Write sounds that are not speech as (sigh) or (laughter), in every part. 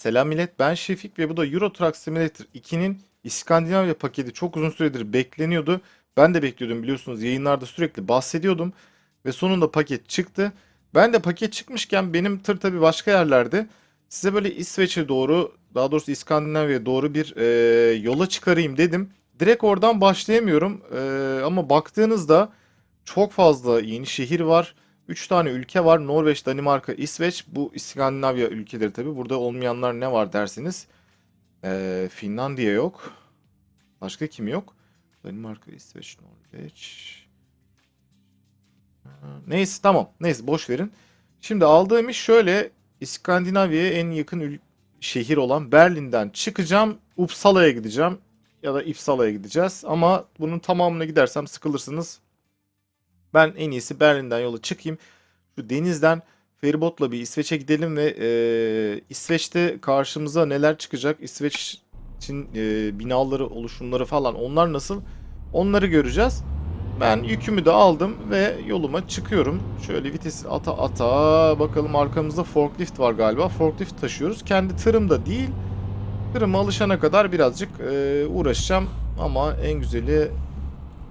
Selam millet ben Şefik ve bu da Euro Truck Simulator 2'nin İskandinavya paketi çok uzun süredir bekleniyordu. Ben de bekliyordum biliyorsunuz yayınlarda sürekli bahsediyordum ve sonunda paket çıktı. Ben de paket çıkmışken benim tır tabi başka yerlerde size böyle İsveç'e doğru daha doğrusu İskandinavya'ya doğru bir e, yola çıkarayım dedim. Direkt oradan başlayamıyorum E, ama baktığınızda çok fazla yeni şehir var. 3 tane ülke var. Norveç, Danimarka, İsveç. Bu İskandinavya ülkeleri tabii. Burada olmayanlar ne var dersiniz. Ee, Finlandiya yok. Başka kim yok? Danimarka, İsveç, Norveç. Neyse tamam. Neyse boş verin. Şimdi aldığım iş şöyle. İskandinavya'ya en yakın şehir olan Berlin'den çıkacağım. Uppsala'ya gideceğim. Ya da İpsala'ya gideceğiz. Ama bunun tamamına gidersem sıkılırsınız. Ben en iyisi Berlin'den yola çıkayım. Şu denizden feribotla bir İsveç'e gidelim ve e, İsveç'te karşımıza neler çıkacak? İsveç için e, binaları, oluşumları falan onlar nasıl? Onları göreceğiz. Ben yükümü de aldım ve yoluma çıkıyorum. Şöyle vites ata ata bakalım arkamızda forklift var galiba. Forklift taşıyoruz. Kendi tırım da değil. Tırıma alışana kadar birazcık e, uğraşacağım. Ama en güzeli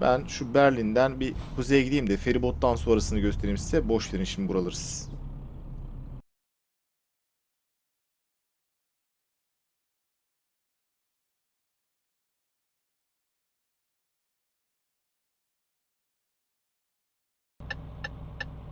ben şu Berlin'den bir kuzeye gideyim de feribottan sonrasını göstereyim size. Boş verin şimdi buraları.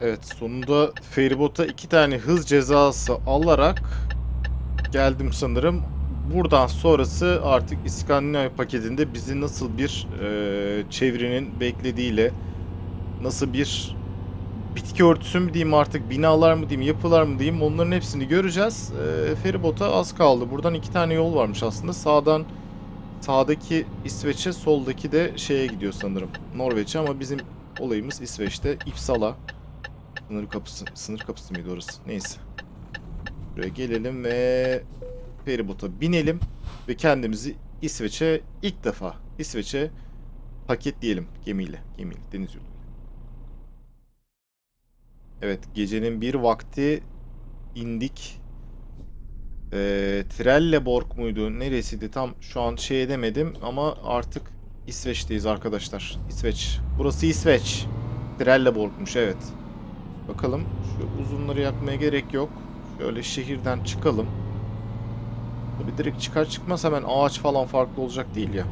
Evet sonunda feribota iki tane hız cezası alarak geldim sanırım. Buradan sonrası artık İskandinavya paketinde bizi nasıl bir e, çevrenin beklediğiyle nasıl bir bitki örtüsü mü diyeyim artık binalar mı diyeyim yapılar mı diyeyim onların hepsini göreceğiz. E, feribota az kaldı. Buradan iki tane yol varmış aslında. Sağdan sağdaki İsveç'e soldaki de şeye gidiyor sanırım. Norveç'e ama bizim olayımız İsveç'te İpsala. Sınır kapısı, sınır kapısı mıydı orası? Neyse. Buraya gelelim ve feribota binelim ve kendimizi İsveç'e ilk defa İsveç'e paketleyelim gemiyle, gemiyle, deniz yoluyla. Evet, gecenin bir vakti indik. Ee, Trelleborg muydu? Neresiydi? Tam şu an şey edemedim ama artık İsveç'teyiz arkadaşlar. İsveç. Burası İsveç. Trelleborg'muş evet. Bakalım şu uzunları yakmaya gerek yok. Şöyle şehirden çıkalım. Tabii direkt çıkar çıkmaz hemen ağaç falan farklı olacak değil ya.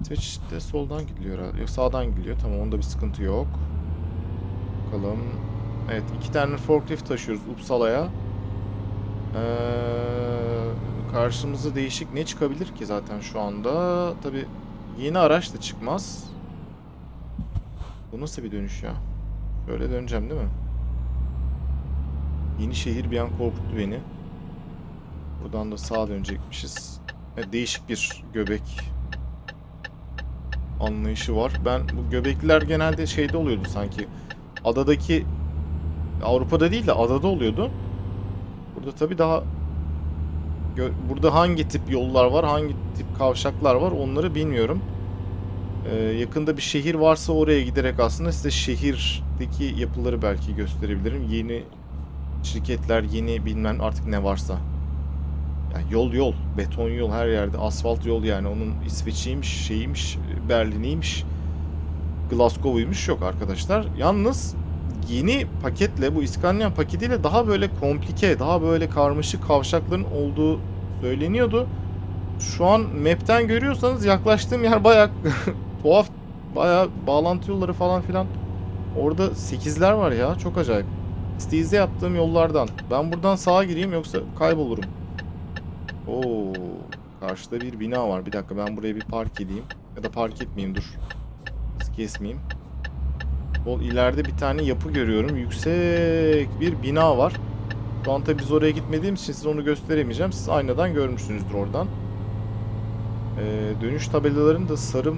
İsveç'te soldan gidiliyor herhalde. Yok sağdan gidiliyor. Tamam onda bir sıkıntı yok. Bakalım. Evet iki tane forklift taşıyoruz Uppsala'ya. Ee, karşımıza değişik ne çıkabilir ki zaten şu anda? Tabii yeni araç da çıkmaz. Bu nasıl bir dönüş ya? Böyle döneceğim değil mi? Yeni şehir bir an korkuttu beni. Buradan da sağa dönecekmişiz. Evet, değişik bir göbek anlayışı var. Ben bu göbekliler genelde şeyde oluyordu sanki. Adadaki Avrupa'da değil de adada oluyordu. Burada tabii daha burada hangi tip yollar var, hangi tip kavşaklar var onları bilmiyorum. Ee, yakında bir şehir varsa oraya giderek aslında size şehirdeki yapıları belki gösterebilirim. Yeni şirketler, yeni bilmem artık ne varsa. Yani yol yol, beton yol her yerde, asfalt yol yani onun İsveç'iymiş, şeyiymiş, Berlin'iymiş, Glasgow'uymuş yok arkadaşlar. Yalnız yeni paketle bu İskandinav paketiyle daha böyle komplike, daha böyle karmaşık kavşakların olduğu söyleniyordu. Şu an map'ten görüyorsanız yaklaştığım yer bayağı (laughs) tuhaf, bayağı bağlantı yolları falan filan. Orada 8'ler var ya, çok acayip. Steez'de yaptığım yollardan. Ben buradan sağa gireyim yoksa kaybolurum. Oo, karşıda bir bina var. Bir dakika ben buraya bir park edeyim. Ya da park etmeyeyim dur. Hız kesmeyeyim. O ileride bir tane yapı görüyorum. Yüksek bir bina var. Şu an tabii biz oraya gitmediğimiz için size onu gösteremeyeceğim. Siz aynadan görmüşsünüzdür oradan. Ee, dönüş tabelalarının da sarı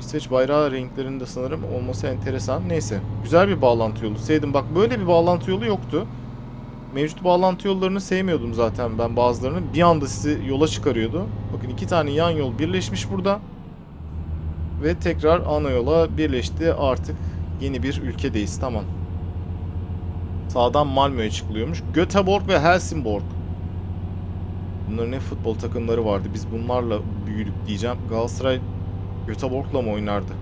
İsveç bayrağı renklerinde sanırım olması enteresan. Neyse. Güzel bir bağlantı yolu. Sevdim. Bak böyle bir bağlantı yolu yoktu. Mevcut bağlantı yollarını sevmiyordum zaten ben bazılarını. Bir anda sizi yola çıkarıyordu. Bakın iki tane yan yol birleşmiş burada. Ve tekrar ana yola birleşti. Artık yeni bir ülkedeyiz. Tamam. Sağdan Malmö'ye çıkılıyormuş. Göteborg ve Helsingborg. Bunların ne futbol takımları vardı. Biz bunlarla büyüdük diyeceğim. Galatasaray Göteborg'la mı oynardı?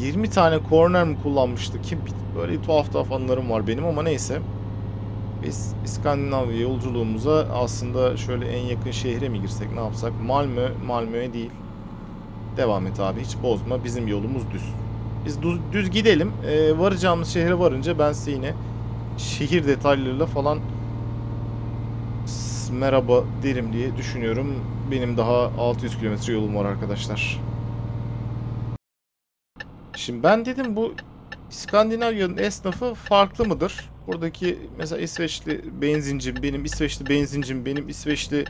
20 tane korner mi kullanmıştı ki böyle tuhaf tuhaf anılarım var benim ama neyse. Biz İskandinavya yolculuğumuza aslında şöyle en yakın şehre mi girsek ne yapsak? Malmö, Malmö'ye değil. Devam et abi hiç bozma bizim yolumuz düz. Biz düz, düz gidelim. Ee, varacağımız şehre varınca ben size yine şehir detaylarıyla falan merhaba derim diye düşünüyorum. Benim daha 600 kilometre yolum var arkadaşlar. Şimdi ben dedim bu İskandinavya'nın esnafı farklı mıdır? Buradaki mesela İsveçli benzincim, benim İsveçli benzincim, benim İsveçli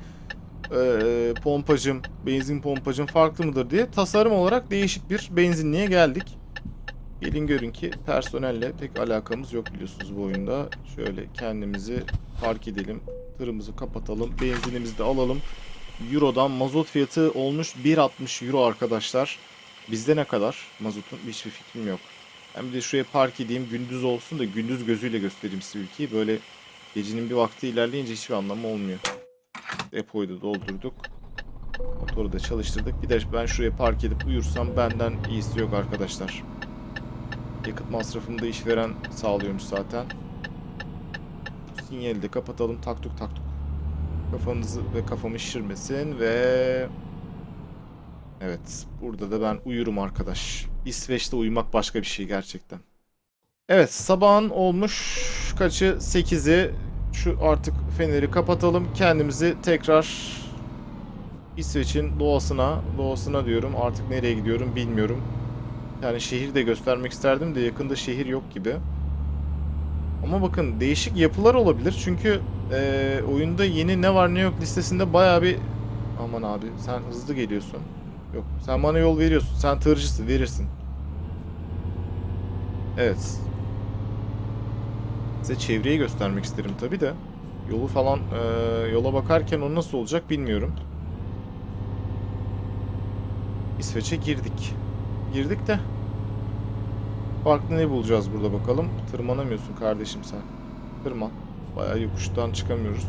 eee, pompacım, benzin pompacım farklı mıdır diye tasarım olarak değişik bir benzinliğe geldik. Gelin görün ki personelle pek alakamız yok biliyorsunuz bu oyunda. Şöyle kendimizi park edelim, tırımızı kapatalım, benzinimizi de alalım. Euro'dan mazot fiyatı olmuş 1.60 Euro arkadaşlar. Bizde ne kadar mazotun hiçbir fikrim yok. Ben bir de şuraya park edeyim gündüz olsun da gündüz gözüyle göstereyim size ülkeyi. Böyle gecenin bir vakti ilerleyince hiçbir anlamı olmuyor. Depoyu da doldurduk. Motoru da çalıştırdık. Bir de ben şuraya park edip uyursam benden iyisi yok arkadaşlar. Yakıt masrafını da işveren sağlıyormuş zaten. Sinyali de kapatalım. Taktuk taktuk. Kafanızı ve kafamı şişirmesin ve... Evet. Burada da ben uyurum arkadaş. İsveç'te uyumak başka bir şey gerçekten. Evet. Sabahın olmuş kaçı? 8'i. Şu artık feneri kapatalım. Kendimizi tekrar İsveç'in doğasına, doğasına diyorum. Artık nereye gidiyorum bilmiyorum. Yani şehir de göstermek isterdim de yakında şehir yok gibi. Ama bakın değişik yapılar olabilir. Çünkü eee, oyunda yeni ne var ne yok listesinde bayağı bir... Aman abi sen hızlı geliyorsun. Yok sen bana yol veriyorsun. Sen tırcısın verirsin. Evet. Size çevreyi göstermek isterim tabi de. Yolu falan eee, yola bakarken o nasıl olacak bilmiyorum. İsveç'e girdik. Girdik de. Farklı ne bulacağız burada bakalım. Tırmanamıyorsun kardeşim sen. Tırman. Bayağı yokuştan çıkamıyoruz.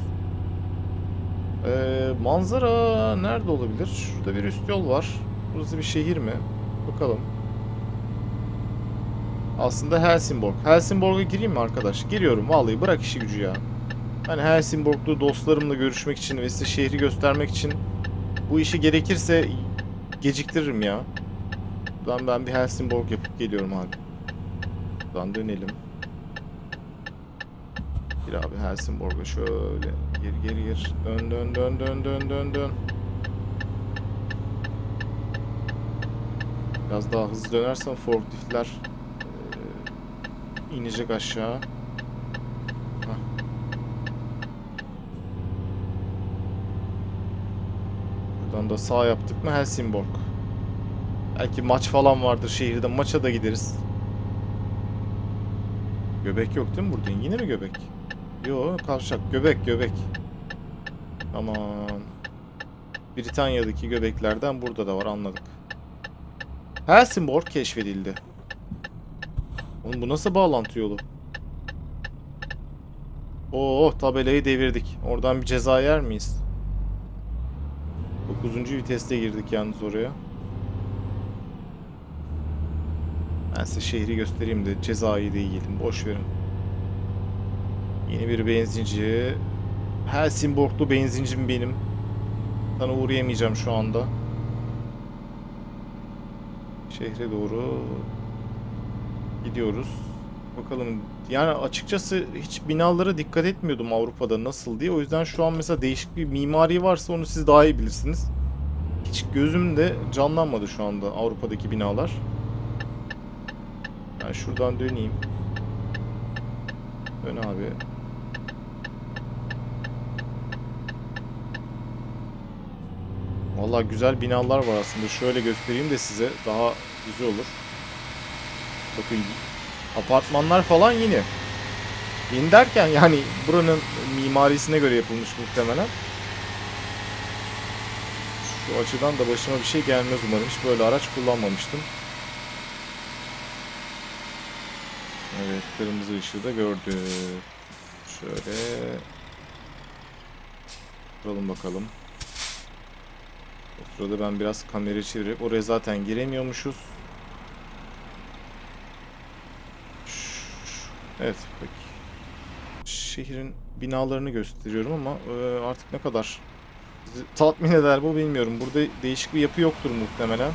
Ee, manzara nerede olabilir? Şurada bir üst yol var. Burası bir şehir mi? Bakalım. Aslında Helsingborg. Helsingborg'a gireyim mi arkadaş? Giriyorum vallahi bırak işi gücü ya. Hani Helsingborg'lu dostlarımla görüşmek için ve size şehri göstermek için bu işi gerekirse geciktiririm ya. Buradan ben bir Helsingborg yapıp geliyorum abi. Buradan dönelim. Gir abi Helsingborg'a şöyle. Gir gir gir. Dön dön dön dön dön dön dön. Biraz daha hızlı dönersem forkliftler eee, inecek aşağı. Buradan da sağ yaptık mı Helsingborg. Belki maç falan vardır şehirde. Maça da gideriz. Göbek yok değil mi burada? Yine mi göbek? Yo kavşak. Göbek göbek. Aman. Britanya'daki göbeklerden burada da var anladık. Helsingborg keşfedildi. Oğlum bu nasıl bağlantı yolu? Oo tabelayı devirdik. Oradan bir ceza yer miyiz? 9. viteste girdik yalnız oraya. Ben size şehri göstereyim de cezayı da yiyelim. Boş verin. Yeni bir benzinci. Helsingborglu benzincim benim. Sana uğrayamayacağım şu anda. Şehre doğru gidiyoruz. Bakalım. Yani açıkçası hiç binalara dikkat etmiyordum Avrupa'da nasıl diye. O yüzden şu an mesela değişik bir mimari varsa onu siz daha iyi bilirsiniz. Hiç gözümde canlanmadı şu anda Avrupa'daki binalar. Ben şuradan döneyim. Dön abi. Vallahi güzel binalar var aslında. Şöyle göstereyim de size daha güzel olur. Bakın apartmanlar falan yeni. Yeni derken yani buranın mimarisine göre yapılmış muhtemelen. Şu açıdan da başıma bir şey gelmez umarım. Hiç böyle araç kullanmamıştım. Evet. kırmızı ışığı da gördük. Şöyle Duralım bakalım. O sırada ben biraz kamerayı çevirip oraya zaten giremiyormuşuz. Evet peki. Şehrin binalarını gösteriyorum ama e, artık ne kadar tatmin eder bu bilmiyorum. Burada değişik bir yapı yoktur muhtemelen.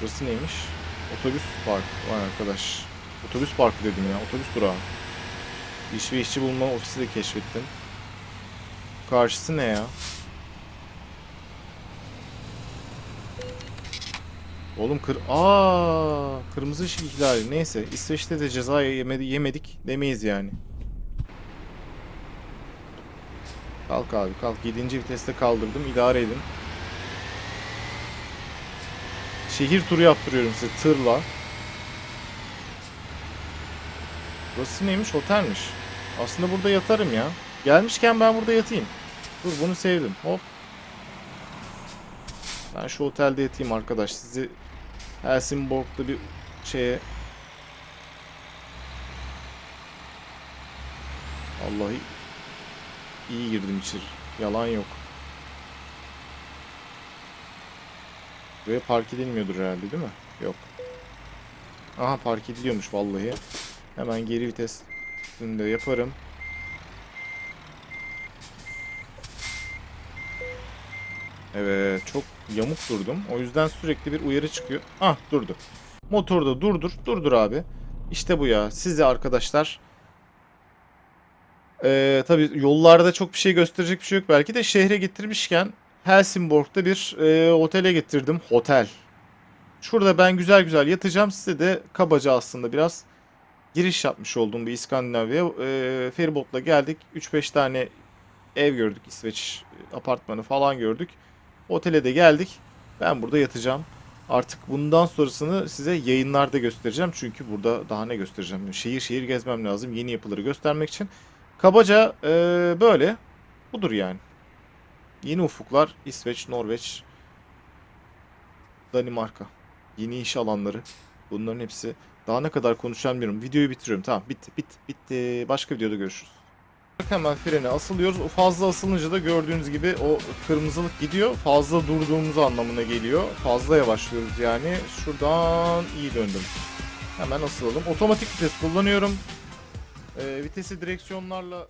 Burası neymiş? Otobüs park. Vay arkadaş. Otobüs parkı dedim ya. Otobüs durağı. İş ve işçi bulma ofisi de keşfettim. Karşısı ne ya? Oğlum kır... Aa, kırmızı ışık ihlali. Neyse. İsveç'te de ceza yemedi, yemedik demeyiz yani. Kalk abi kalk. 7. viteste kaldırdım. İdare edin. Şehir turu yaptırıyorum size tırla. Burası neymiş? Otelmiş. Aslında burada yatarım ya. Gelmişken ben burada yatayım. Dur bunu sevdim. Hop. Ben şu otelde yatayım arkadaş. Sizi Helsingborg'da bir şeye... Vallahi iyi girdim içeri. Yalan yok. Buraya park edilmiyordur herhalde değil mi? Yok. Aha park ediliyormuş vallahi. Hemen geri vites de yaparım. Evet çok yamuk durdum. O yüzden sürekli bir uyarı çıkıyor. Ah durdu. Motorda durdur. Durdur abi. İşte bu ya. Size arkadaşlar. Ee, tabii yollarda çok bir şey gösterecek bir şey yok. Belki de şehre getirmişken Helsingborg'da bir e, otele getirdim. Hotel. Şurada ben güzel güzel yatacağım. Size de kabaca aslında biraz giriş yapmış olduğum bir İskandinavya. E, feribotla geldik. 3-5 tane ev gördük. İsveç apartmanı falan gördük. Otele de geldik. Ben burada yatacağım. Artık bundan sonrasını size yayınlarda göstereceğim. Çünkü burada daha ne göstereceğim? Şehir şehir gezmem lazım. Yeni yapıları göstermek için. Kabaca e, böyle. Budur yani. Yeni ufuklar İsveç, Norveç, Danimarka. Yeni iş alanları. Bunların hepsi. Daha ne kadar konuşacağım bilmiyorum. Videoyu bitiriyorum. Tamam bitti bitti bitti. Başka videoda görüşürüz. Hemen frene asılıyoruz. O fazla asılınca da gördüğünüz gibi o kırmızılık gidiyor. Fazla durduğumuz anlamına geliyor. Fazla yavaşlıyoruz yani. Şuradan iyi döndüm. Hemen asılalım. Otomatik vites kullanıyorum. Ee, vitesi direksiyonlarla